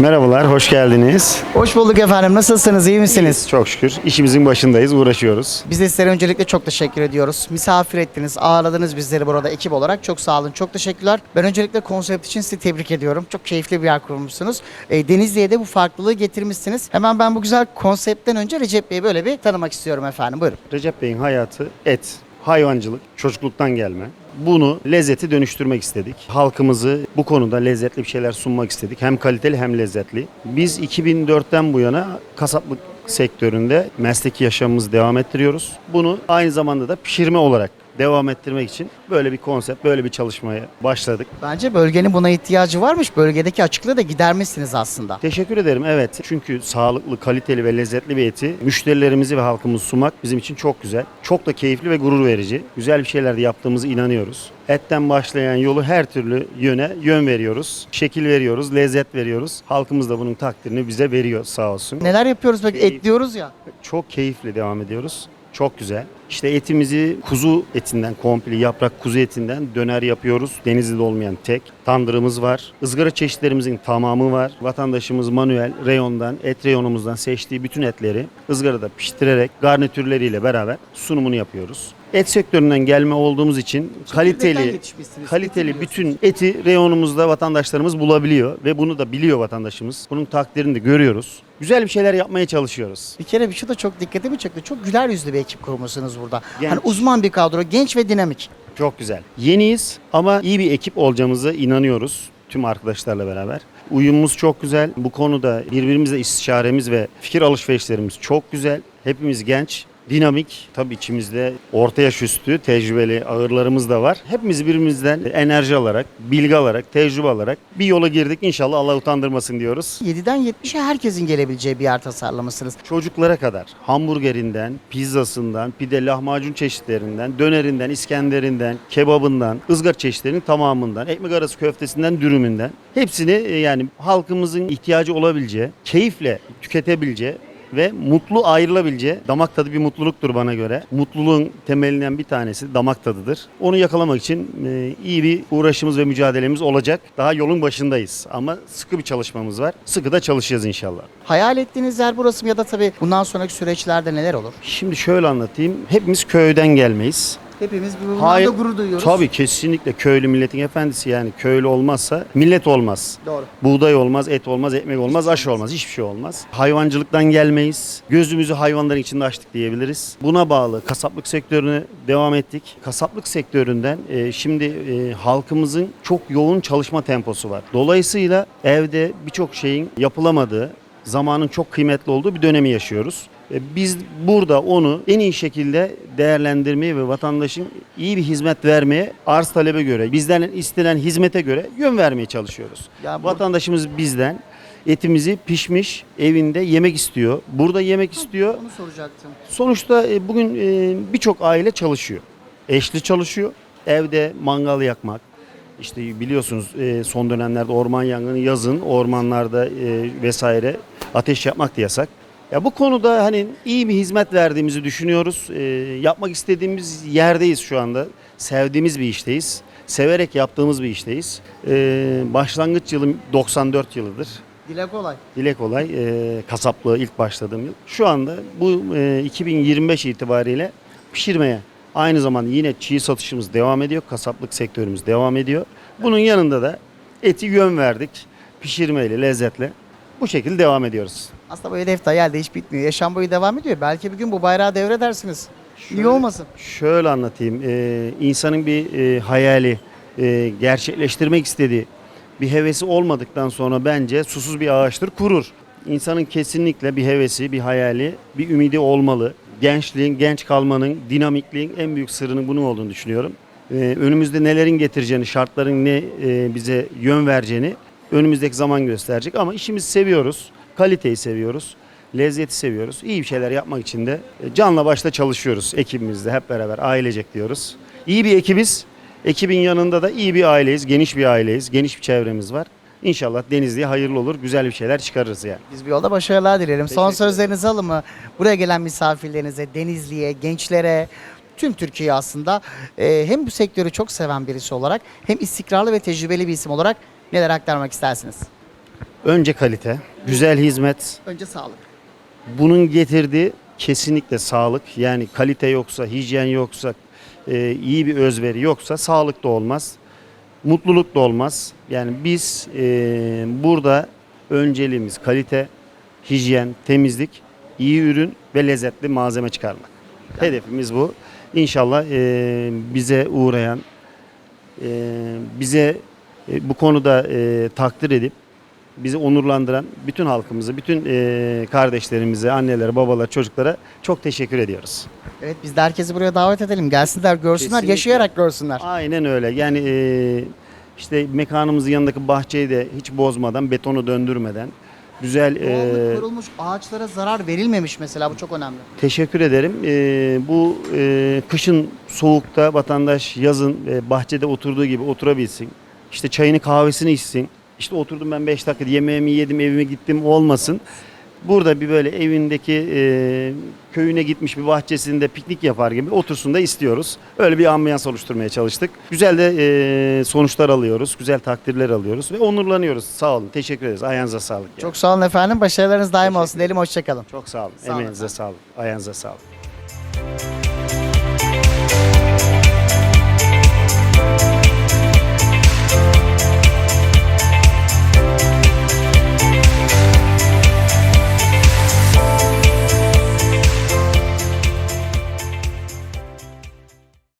Merhabalar, hoş geldiniz. Hoş bulduk efendim. Nasılsınız? iyi misiniz? Çok şükür işimizin başındayız, uğraşıyoruz. Biz de sizlere öncelikle çok teşekkür ediyoruz. Misafir ettiniz, ağırladınız bizleri burada ekip olarak. Çok sağ olun, çok teşekkürler. Ben öncelikle konsept için sizi tebrik ediyorum. Çok keyifli bir yer kurmuşsunuz. E, Denizli'ye de bu farklılığı getirmişsiniz. Hemen ben bu güzel konseptten önce Recep Bey'i böyle bir tanımak istiyorum efendim. Buyurun. Recep Bey'in hayatı et, hayvancılık, çocukluktan gelme. Bunu lezzeti dönüştürmek istedik. Halkımızı bu konuda lezzetli bir şeyler sunmak istedik. Hem kaliteli hem lezzetli. Biz 2004'ten bu yana kasaplık sektöründe mesleki yaşamımızı devam ettiriyoruz. Bunu aynı zamanda da pişirme olarak devam ettirmek için böyle bir konsept, böyle bir çalışmaya başladık. Bence bölgenin buna ihtiyacı varmış. Bölgedeki açıklığı da gidermişsiniz aslında. Teşekkür ederim. Evet. Çünkü sağlıklı, kaliteli ve lezzetli bir eti müşterilerimizi ve halkımızı sunmak bizim için çok güzel. Çok da keyifli ve gurur verici. Güzel bir şeyler de yaptığımıza inanıyoruz. Etten başlayan yolu her türlü yöne yön veriyoruz. Şekil veriyoruz, lezzet veriyoruz. Halkımız da bunun takdirini bize veriyor sağ olsun. Neler yapıyoruz peki? Et diyoruz ya. Çok keyifli devam ediyoruz. Çok güzel. İşte etimizi kuzu etinden komple yaprak kuzu etinden döner yapıyoruz. Denizli'de olmayan tek. Tandırımız var. Izgara çeşitlerimizin tamamı var. Vatandaşımız manuel reyondan, et reyonumuzdan seçtiği bütün etleri ızgarada pişirerek garnitürleriyle beraber sunumunu yapıyoruz. Et sektöründen gelme olduğumuz için kaliteli kaliteli bütün eti reyonumuzda vatandaşlarımız bulabiliyor ve bunu da biliyor vatandaşımız. Bunun takdirini de görüyoruz. Güzel bir şeyler yapmaya çalışıyoruz. Bir kere bir şey de çok dikkatimi çekti. Çok güler yüzlü bir ekip kurmuşsunuz burada. Genç. Hani uzman bir kadro, genç ve dinamik. Çok güzel. Yeniyiz ama iyi bir ekip olacağımıza inanıyoruz tüm arkadaşlarla beraber. Uyumumuz çok güzel. Bu konuda birbirimizle istişaremiz ve fikir alışverişlerimiz çok güzel. Hepimiz genç, dinamik. Tabii içimizde orta yaş üstü tecrübeli ağırlarımız da var. Hepimiz birbirimizden enerji alarak, bilgi alarak, tecrübe alarak bir yola girdik. İnşallah Allah utandırmasın diyoruz. 7'den 70'e herkesin gelebileceği bir yer tasarlamışsınız. Çocuklara kadar hamburgerinden, pizzasından, pide lahmacun çeşitlerinden, dönerinden, iskenderinden, kebabından, ızgara çeşitlerinin tamamından, ekmek arası köftesinden, dürümünden hepsini e, yani halkımızın ihtiyacı olabileceği, keyifle tüketebileceği ve mutlu ayrılabileceği damak tadı bir mutluluktur bana göre. Mutluluğun temelinden bir tanesi damak tadıdır. Onu yakalamak için e, iyi bir uğraşımız ve mücadelemiz olacak. Daha yolun başındayız ama sıkı bir çalışmamız var. Sıkı da çalışacağız inşallah. Hayal ettiğiniz yer burası mı ya da tabii bundan sonraki süreçlerde neler olur? Şimdi şöyle anlatayım. Hepimiz köyden gelmeyiz. Hepimiz bundan Hayır. da gurur duyuyoruz. Tabii kesinlikle köylü milletin efendisi yani köylü olmazsa millet olmaz. Doğru. Buğday olmaz, et olmaz, ekmek olmaz, aşı olmaz. Hiçbir şey olmaz. Hayvancılıktan gelmeyiz. Gözümüzü hayvanların içinde açtık diyebiliriz. Buna bağlı kasaplık sektörüne devam ettik. Kasaplık sektöründen e, şimdi e, halkımızın çok yoğun çalışma temposu var. Dolayısıyla evde birçok şeyin yapılamadığı, zamanın çok kıymetli olduğu bir dönemi yaşıyoruz. E, Biz burada onu en iyi şekilde değerlendirmeye ve vatandaşın iyi bir hizmet vermeye arz talebe göre, bizden istenen hizmete göre yön vermeye çalışıyoruz. Ya bu- Vatandaşımız bizden etimizi pişmiş evinde yemek istiyor. Burada yemek istiyor. Onu soracaktım. Sonuçta e, bugün e, birçok aile çalışıyor. Eşli çalışıyor. Evde mangal yakmak. İşte biliyorsunuz son dönemlerde orman yangını yazın ormanlarda vesaire ateş yapmak da yasak. Ya bu konuda hani iyi bir hizmet verdiğimizi düşünüyoruz. E, yapmak istediğimiz yerdeyiz şu anda. Sevdiğimiz bir işteyiz. Severek yaptığımız bir işteyiz. E, başlangıç yılım 94 yılıdır. Dile kolay. Dile kolay e, kasaplığı ilk başladığım yıl. Şu anda bu e, 2025 itibariyle pişirmeye aynı zamanda yine çiğ satışımız devam ediyor. Kasaplık sektörümüz devam ediyor. Bunun yanında da eti yön verdik. Pişirmeyle, lezzetle. Bu şekilde devam ediyoruz. Aslında bu hedef de hayalde hiç bitmiyor. Yaşam boyu devam ediyor. Belki bir gün bu bayrağı devredersiniz. Şöyle- olmasın? Şöyle anlatayım. E, insanın bir e, hayali e, gerçekleştirmek istediği bir hevesi olmadıktan sonra bence susuz bir ağaçtır kurur. İnsanın kesinlikle bir hevesi, bir hayali, bir ümidi olmalı. Gençliğin, genç kalmanın, dinamikliğin en büyük sırrının bunun olduğunu düşünüyorum. E, önümüzde nelerin getireceğini, şartların ne e, bize yön vereceğini önümüzdeki zaman gösterecek. Ama işimizi seviyoruz, kaliteyi seviyoruz. Lezzeti seviyoruz. İyi bir şeyler yapmak için de e, canla başla çalışıyoruz ekibimizle hep beraber ailecek diyoruz. İyi bir ekibiz. Ekibin yanında da iyi bir aileyiz, geniş bir aileyiz, geniş bir çevremiz var. İnşallah Denizli'ye hayırlı olur, güzel bir şeyler çıkarırız yani. Biz bir yolda başarılar dilerim. Son sözlerinizi alın mı? Buraya gelen misafirlerinize, Denizli'ye, gençlere, tüm Türkiye aslında e, hem bu sektörü çok seven birisi olarak hem istikrarlı ve tecrübeli bir isim olarak neler aktarmak istersiniz? Önce kalite, güzel hizmet, Önce sağlık. bunun getirdiği kesinlikle sağlık. Yani kalite yoksa, hijyen yoksa, e, iyi bir özveri yoksa sağlık da olmaz. Mutluluk da olmaz. Yani biz e, burada önceliğimiz kalite, hijyen, temizlik, iyi ürün ve lezzetli malzeme çıkarmak. Hedefimiz bu. İnşallah e, bize uğrayan, bize bu konuda e, takdir edip bizi onurlandıran bütün halkımızı, bütün e, kardeşlerimize, annelere, babalara, çocuklara çok teşekkür ediyoruz. Evet biz de herkesi buraya davet edelim. Gelsinler, görsünler, Kesinlikle. yaşayarak görsünler. Aynen öyle. Yani e, işte mekanımızın yanındaki bahçeyi de hiç bozmadan, betonu döndürmeden güzel e, Doğallık korunmuş, ağaçlara zarar verilmemiş mesela bu çok önemli. Teşekkür ederim. Ee, bu e, kışın soğukta vatandaş yazın e, bahçede oturduğu gibi oturabilsin. İşte çayını kahvesini içsin. İşte oturdum ben 5 dakika yemeğimi yedim evime gittim olmasın. Burada bir böyle evindeki e, köyüne gitmiş bir bahçesinde piknik yapar gibi otursun da istiyoruz. Öyle bir ambiyans oluşturmaya çalıştık. Güzel de e, sonuçlar alıyoruz. Güzel takdirler alıyoruz ve onurlanıyoruz. Sağ olun. Teşekkür ederiz. Ayağınıza sağlık. Çok sağ olun efendim. Başarılarınız daim olsun. Diyelim hoşçakalın. çok sağ olun. Sağ olun Emeğinize sağlık. Ayağınıza sağlık.